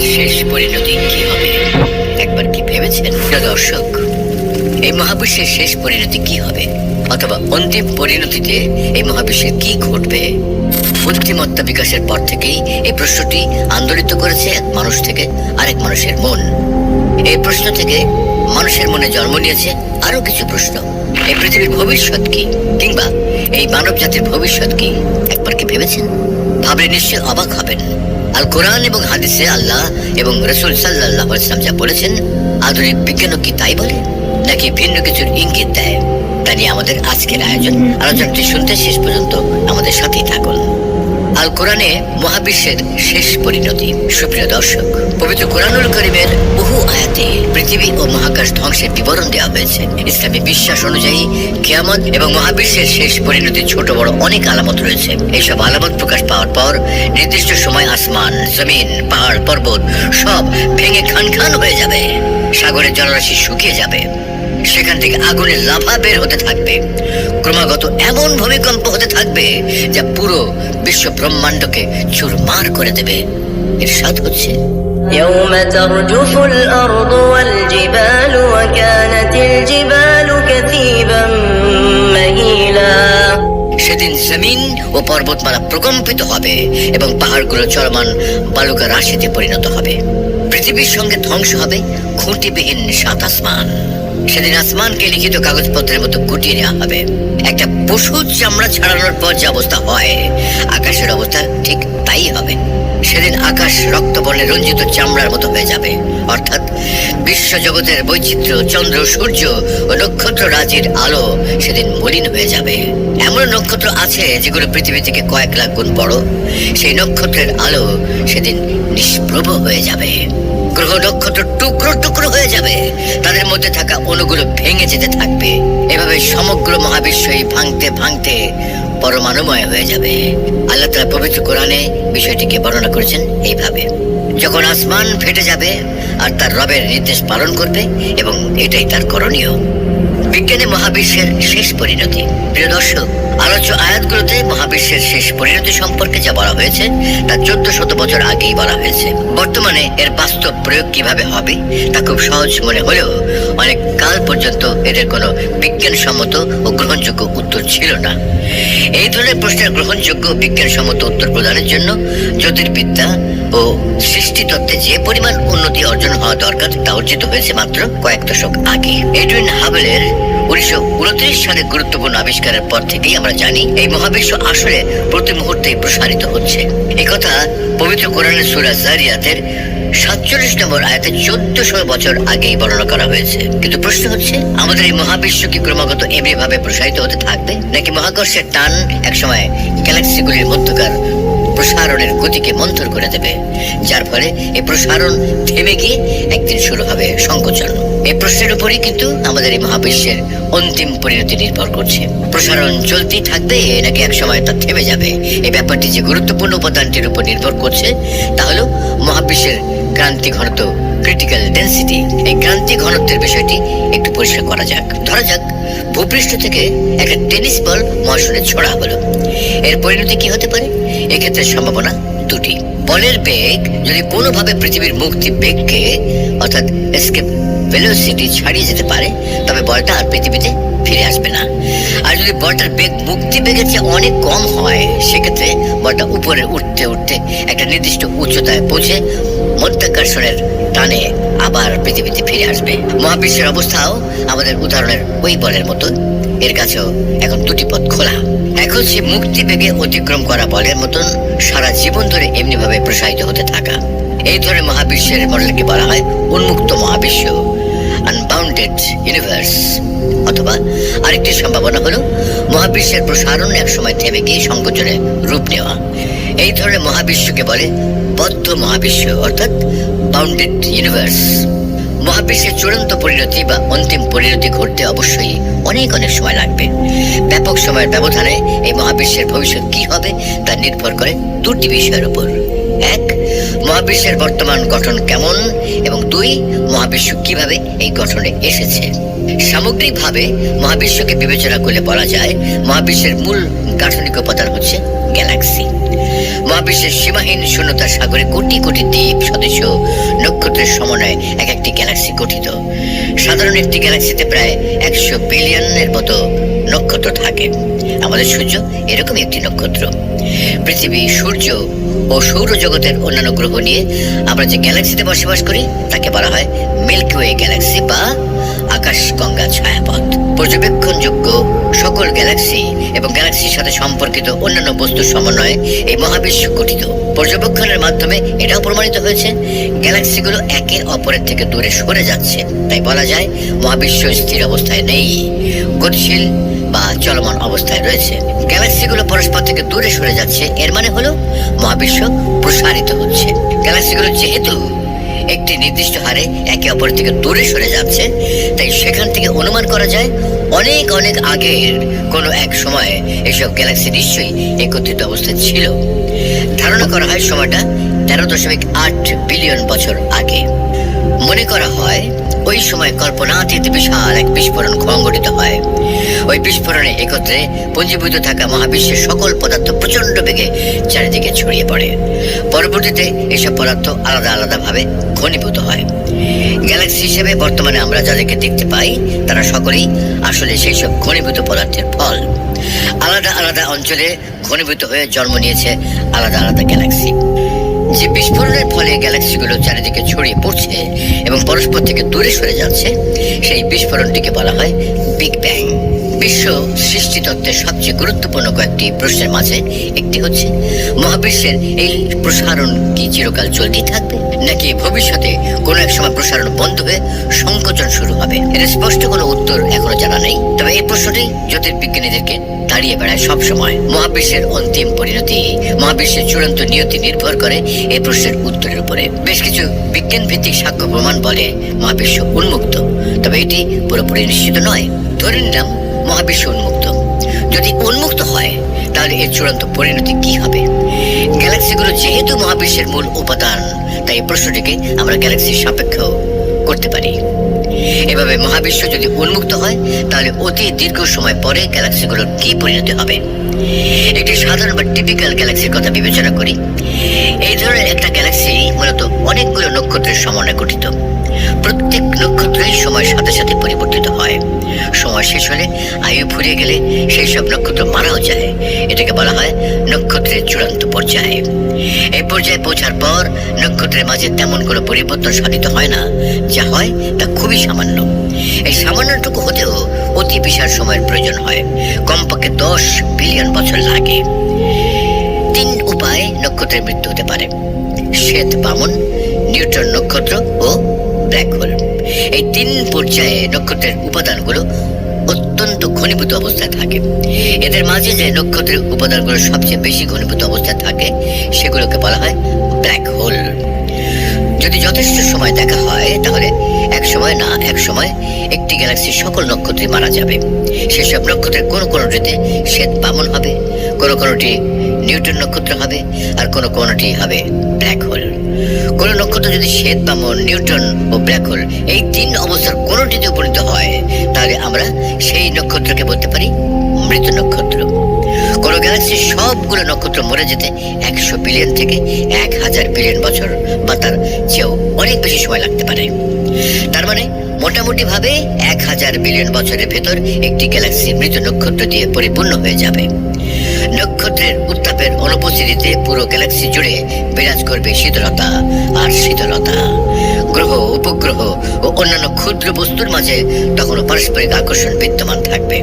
মহাবিশ্বের শেষ পরিণতি কি হবে? একবার কি ভেবেছেন দর্শক? এই মহাবিশ্বের শেষ পরিণতি কি হবে? অথবা অন্তিম পরিণতিতে এই মহাবিশ্বের কি ঘটবে? বুদ্ধিমত্তা বিকাশের পর থেকেই এই প্রশ্নটি আন্দোলিত করেছে এক মানুষ থেকে আরেক মানুষের মন। এই প্রশ্ন থেকে মানুষের মনে জন্ম নিয়েছে আরও কিছু প্রশ্ন। এই পৃথিবীর ভবিষ্যৎ কি? কিংবা এই মানব জাতির ভবিষ্যৎ কি? একবার কি ভেবেছেন? ভাবলে নিশ্চয় অবাক হবেন। আল কোরআন এবং হাদিসে আল্লাহ এবং রসুল সাল্লাহ ইসলাম যা বলেছেন, আধুনিক বিজ্ঞানও কি তাই বলে? নাকি ভিন্ন কিছুর ইঙ্গিত দেয়? তা নিয়ে আমাদের আজকের আয়োজন, আলোচনাটি শুনতে শেষ পর্যন্ত আমাদের সাথেই থাকুন। আল কোরআনে মহাবিশ্বের শেষ পরিণতি। সুপ্রিয় দর্শক, পবিত্র কোরআনুল করিমের বহু আয়াতে পৃথিবী ও মহাকাশ ধ্বংসের বিবরণ দেওয়া হয়েছে। ইসলামী বিশ্বাস অনুযায়ী কিয়ামত এবং মহাবিশ্বের শেষ পরিণতির ছোট বড় অনেক আলামত রয়েছে। এইসব আলামত প্রকাশ পাওয়ার পর নির্দিষ্ট সময় আসমান, জমিন, পাহাড়, পর্বত সব ভেঙে খান খান হয়ে যাবে। সাগরের জলরাশি শুকিয়ে যাবে। সেখান থেকে আগুনের লাভা বের হতে থাকবে। ক্রমাগত এমন ভূমিকম্প হতে থাকবে যা পুরো বিশ্ব ব্রহ্মাণ্ডকে চুরমার করে দেবে এর সাথ হচ্ছে يوم ترجف الأرض والجبال وكانت الجبال كثيبا مهيلا সেদিন জমিন ও পর্বতমালা প্রকম্পিত হবে এবং পাহাড়গুলো চলমান বালুকা রাশিতে পরিণত হবে পৃথিবীর সঙ্গে ধ্বংস হবে খুঁটিবিহীন সাত আসমান সেদিন আসমানকে লিখিত কাগজপত্রের মতো গুটিয়ে নেওয়া হবে। একটা পশুর চামড়া ছাড়ানোর পর যে অবস্থা হয়, আকাশের অবস্থা ঠিক তাই হবে। সেদিন আকাশ রক্তবর্ণে রঞ্জিত চামড়ার মতো হয়ে যাবে। অর্থাৎ বিশ্ব জগতের বৈচিত্র্য, চন্দ্র, সূর্য ও নক্ষত্র রাজির আলো সেদিন মলিন হয়ে যাবে। এমন নক্ষত্র আছে যেগুলো পৃথিবী থেকে কয়েক লাখ গুণ বড়। সেই নক্ষত্রের আলো সেদিন নিষ্প্রভ হয়ে যাবে। গ্রহ নক্ষত্র টুকরো টুকরো হয়ে যাবে। তাদের মধ্যে থাকা অনুগুলো ভেঙে যেতে থাকবে। এভাবে সমগ্র মহাবিশ্বই ভাঙতে ভাঙতে পরমাণুময় হয়ে যাবে। আল্লাহ তালা পবিত্র কোরআনে বিষয়টিকে বর্ণনা করেছেন এইভাবে। যখন আসমান ফেটে যাবে আর তার রবের নির্দেশ পালন করবে এবং এটাই তার করণীয়। বিজ্ঞানে মহাবিশ্বের শেষ পরিণতি। প্রিয় দর্শক, আলোচ্য আয়াতগুলোতে মহাবিশ্বের শেষ পরিণতি সম্পর্কে যা বলা হয়েছে, তা চোদ্দ শত বছর আগেই বলা হয়েছে। বর্তমানে এর বাস্তব প্রয়োগ কীভাবে হবে, তা খুব সহজ মনে হলেও অনেক কাল পর্যন্ত এদের কোনো বিজ্ঞানসম্মত ও গ্রহণযোগ্য উত্তর ছিল না। এই ধরনের প্রশ্নের গ্রহণযোগ্য বিজ্ঞানসম্মত উত্তর প্রদানের জন্য জ্যোতির্বিদ্যা ও সৃষ্টিতত্ত্বে যে পরিমাণ উন্নতি অর্জন হওয়া দরকার তা অর্জিত হয়েছে মাত্র কয়েক দশক আগে। এডুইন হাবেলের উনিশশো উনত্রিশ সালে গুরুত্বপূর্ণ আবিষ্কারের পর থেকেই আমরা জানি এই মহাবিশ্ব আসলে প্রতি মুহূর্তে প্রসারিত হচ্ছে। একথা পবিত্র কোরআনের সুরা জারিয়াতের সাতচল্লিশ নম্বর আয়াতে চোদ্দশো বছর আগেই বর্ণনা করা হয়েছে। কিন্তু প্রশ্ন হচ্ছে, আমাদের এই মহাবিশ্ব কি ক্রমাগত এমনি ভাবে প্রসারিত হতে থাকবে? নাকি মহাকর্ষের টান একসময় গ্যালাক্সিগুলির মধ্যকার প্রসারণের গতিকে মন্থর করে দেবে? যার ফলে এই প্রসারণ থেমে গিয়ে একদিন শুরু হবে সংকোচন। এই প্রশ্নের উপরই কিন্তু আমাদের এই মহাবিশ্বের অন্তিম পরিণতি নির্ভর করছে। প্রসারণ চলতেই থাকবে, নাকি এক সময় তা থেমে যাবে? এই ব্যাপারটি যে গুরুত্বপূর্ণ উপাদানটির উপর নির্ভর করছে, তা হলো মহাবিশ্বের ক্রান্তি ঘনত্ব ক্রিটিক্যাল ডেন্সিটি এই ক্রান্তি ঘনত্বের বিষয়টি একটু পরিষ্কার করা যাক। ধরা যাক, ভূপৃষ্ঠ থেকে একটা টেনিস বল মহাশূন্যে ছোড়া হলো। এর পরিণতি কি হতে পারে? এক্ষেত্রে সম্ভাবনা দুটি। বলের বেগ যদি কোনোভাবে পৃথিবীর মুক্তি বেগকে, অর্থাৎ এসকেপ ভেলোসিটি ছাড়িয়ে যেতে পারে, তবে বলটা আর পৃথিবীতে ফিরে আসবে না। আর যদি বলটার বেগ মুক্তি বেগের চেয়ে অনেক কম হয়, সেক্ষেত্রে বলটা উপরে উঠতে উঠতে একটা নির্দিষ্ট উচ্চতায় পৌঁছে মধ্যাকর্ষণের টানে আবার পৃথিবীতে ফিরে আসবে। মহাবিশ্বের অবস্থাও আমাদের উদাহরণের ওই বলের মতো। এর কাছেও এখন দুটি পথ খোলা। এখন হচ্ছে মুক্তি বেগে অতিক্রম করা বলের মতন সারা জীবন ধরে এমনি ভাবে প্রসারিত হতে থাকা। এই ধরনের মহাবিশ্বের মডেলকে বলা হয় উন্মুক্ত মহাবিশ্ব আনবাউন্ডেড ইউনিভার্স অথবা আরেকটি সম্ভাবনা হলো মহাবিশ্বের প্রসারণ এক সময় থেমে গিয়ে সংকোচনে রূপ নেওয়া। এই ধরনের মহাবিশ্বকে বলে বদ্ধ মহাবিশ্ব, অর্থাৎ বাউন্ডেড ইউনিভার্স মহাবিশ্বের চূড়ান্ত পরিণতি বা অন্তিম পরিণতি ঘটতে অবশ্যই অনেক অনেক সময় লাগবে। ব্যাপক সময়ের ব্যবধানে এই মহাবিশ্বের ভবিষ্যৎ কি হবে তা নির্ভর করে দুটি বিষয়ের উপর। এক, মহাবিশ্বের বর্তমান গঠন কেমন? এবং দুই, মহাবিশ্ব কীভাবে এই গঠনে এসেছে? সামগ্রিকভাবে মহাবিশ্বকে বিবেচনা করলে বলা যায় মহাবিশ্বের মূল গাঠনিক উপাদান হচ্ছে গ্যালাক্সি। মহাবিশ্বের সীমাহীন শূন্যতার সাগরে কোটি কোটি দ্বীপ সদস্য নক্ষত্রের সমন্বয়ে এক একটি গ্যালাক্সি গঠিত। সাধারণ একটি গ্যালাক্সিতে প্রায় একশো বিলিয়নের মতো নক্ষত্র থাকে। আমাদের সূর্য এরকমই একটি নক্ষত্র। পৃথিবী, সূর্য ও সৌরজগতের অন্যান্য গ্রহ নিয়ে আমরা যে গ্যালাক্সিতে বসবাস করি, তাকে বলা হয় মিল্কি ওয়ে গ্যালাক্সি বা আকাশ গঙ্গা ছায়াপথ। পর্যবেক্ষণযোগ্য সকল গ্যালাক্সি এবং গ্যালাক্সির সাথে সম্পর্কিত অন্যান্য বস্তুর সমন্বয়ে এই মহাবিশ্ব গঠিত। পর্যবেক্ষণের মাধ্যমে এটাও প্রমাণিত হয়েছে, গ্যালাক্সিগুলো একে অপরের থেকে দূরে সরে যাচ্ছে। তাই বলা যায়, মহাবিশ্ব স্থির অবস্থায় নেই, গতিশীল বা চলমান অবস্থায় রয়েছে। গ্যালাক্সিগুলো পরস্পর থেকে দূরে সরে যাচ্ছে, এর মানে হলো মহাবিশ্ব প্রসারিত হচ্ছে। গ্যালাক্সিগুলো যেহেতু একটি নির্দিষ্ট হারে একে অপর থেকে দূরে সরে যাচ্ছে। তাই সেখান থেকে অনুমান করা যায়, অনেক অনেক আগের কোনো এক সময়ে এসব গ্যালাক্সি নিশ্চয়ই একত্রিত অবস্থায় ছিল। ধারণা করা হয় সময়টা তেরো দশমিক আট বিলিয়ন বছর আগে। মনে করা হয় ওই সময় কল্পনাতীত বিশাল এক বিস্ফোরণ সংঘটিত হয়। ওই বিস্ফোরণে একত্রে পুঞ্জীভূত থাকা মহাবিশ্বের সকল পদার্থ প্রচণ্ড বেগে চারিদিকে ছড়িয়ে পড়ে। পরবর্তীতে এসব পদার্থ আলাদা আলাদাভাবে ঘনীভূত হয়। গ্যালাক্সি হিসেবে বর্তমানে আমরা যাদেরকে দেখতে পাই, তারা সকলেই আসলে সেই সব ঘনীভূত পদার্থের ফল। আলাদা আলাদা অঞ্চলে ঘনীভূত হয়ে জন্ম নিয়েছে আলাদা আলাদা গ্যালাক্সি। যে বিস্ফোরণের ফলে গ্যালাক্সিগুলো চারিদিকে ছড়িয়ে পড়ছে থেকে দূরে সরে যাচ্ছে। সেই বিস্ফোরণটিকে বলা হয় বিগ ব্যাং বিশ্ব সৃষ্টিতত্ত্বের সবচেয়ে গুরুত্বপূর্ণ কয়েকটি প্রশ্নের মাঝে একটি হচ্ছে, মহাবিশ্বের এই প্রসারণ কি চিরকাল চলতেই থাকবে? নাকি ভবিষ্যতে কোনো এক সময় প্রসারণ বন্ধ হয়ে সংকোচন শুরু হবে? এর স্পষ্ট কোনো উত্তর এখনও জানা নেই। তবে এই প্রশ্নটি জ্যোতির্বিজ্ঞানীদেরকে দাঁড়িয়ে বেড়ায় সব সময় মহাবিশ্বের অন্তিম পরিণতি, মহাবিশ্বের চূড়ান্ত নিয়তি নির্ভর করে এই প্রশ্নের উত্তরের উপরে। বেশ কিছু বিজ্ঞান ভিত্তিক সাক্ষ্য প্রমাণ বলে মহাবিশ্ব উন্মুক্ত। তবে এটি পুরোপুরি নিশ্চিত নয়। ধরে নিলাম মহাবিশ্ব উন্মুক্ত। যদি উন্মুক্ত হয়, তাহলে এর চূড়ান্ত পরিণতি কি হবে? গ্যালাক্সিগুলো যেহেতু মহাবিশ্বের মূল উপাদান, তাই এই প্রশ্নটিকে আমরা গ্যালাক্সির সাপেক্ষেও করতে পারি। এভাবে মহাবিশ্ব যদি উন্মুক্ত হয়, তাহলে অতি দীর্ঘ সময় পরে গ্যালাক্সিগুলোর কি পরিণতি হবে? একটি সাধারণ বা টিপিক্যাল গ্যালাক্সির কথা বিবেচনা করি। এই ধরনের একটা গ্যালাক্সি মূলত অনেকগুলো নক্ষত্রের সমন্বয়ে গঠিত। প্রত্যেক নক্ষত্রই সময়ের সাথে সাথে পরিবর্তিত হয়। সময় শেষ হলে আয়ু ফুরিয়ে গেলে সেই সব নক্ষত্র মারাও যায়। এটাকে বলা হয় নক্ষত্রের চূড়ান্ত পর্যায়ে। এই পর্যায়ে পৌঁছার পর নক্ষত্রের মাঝে তেমন কোনো পরিবর্তন সাধিত হয় না। যা হয় তা খুবই সামান্য। এই সামান্যটুকু হতেও অতি বিশাল সময়ের প্রয়োজন হয়। কমপক্ষে দশ বিলিয়ন বছর লাগে। তিন উপায়ে নক্ষত্রের মৃত্যু হতে পারে। শ্বেত বামন, নিউট্রন নক্ষত্র ও ব্ল্যাক হোল। এই তিন পর্যায়ে নক্ষত্রের উপাদানগুলো অত্যন্ত ঘনীভূত অবস্থায় থাকে। এদের মাঝে যে নক্ষত্রের উপাদানগুলো সবচেয়ে বেশি ঘনীভূত অবস্থায় থাকে, সেগুলোকে বলা হয় ব্ল্যাক হোল যদি যথেষ্ট সময় দেখা হয়, তাহলে এক সময় না এক সময় একটি গ্যালাক্সির সকল নক্ষত্রই মারা যাবে। সেসব নক্ষত্রের কোনো কোনোটিতে শ্বেত বামন হবে, কোনো কোনোটি নিউটন নক্ষত্র হবে, আর কোনো কোনোটি হবে ব্ল্যাক হোল কোনো নক্ষত্র যদি শ্বেত বামন নিউটন ও ব্ল্যাক হোল এই তিন অবস্থার কোনোটিতে উপনীত হয়, তাহলে আমরা সেই নক্ষত্রকে বলতে পারি মৃত নক্ষত্র। কোন গ্যালাক্সির সবগুলো নক্ষত্র মরে যেতে একশো বিলিয়ন থেকে এক হাজার বিলিয়ন বছর বা তার চেয়েও অনেক বেশি সময় লাগতে পারে। তার মানে মোটামুটি ভাবে এক হাজার বিলিয়ন বছরের ভেতর একটি গ্যালাক্সি মৃত নক্ষত্র দিয়ে পরিপূর্ণ হয়ে যাবে। নক্ষত্রের উত্তাপের অনুপস্থিতিতে পুরো গ্যালাক্সি জুড়ে বিরাজ করবে শীতলতা আর শীতলতা। গ্রহ, উপগ্রহ ও অন্যান্য ক্ষুদ্র বস্তুর মাঝে তখনও পারস্পরিক আকর্ষণ বিদ্যমান থাকবে।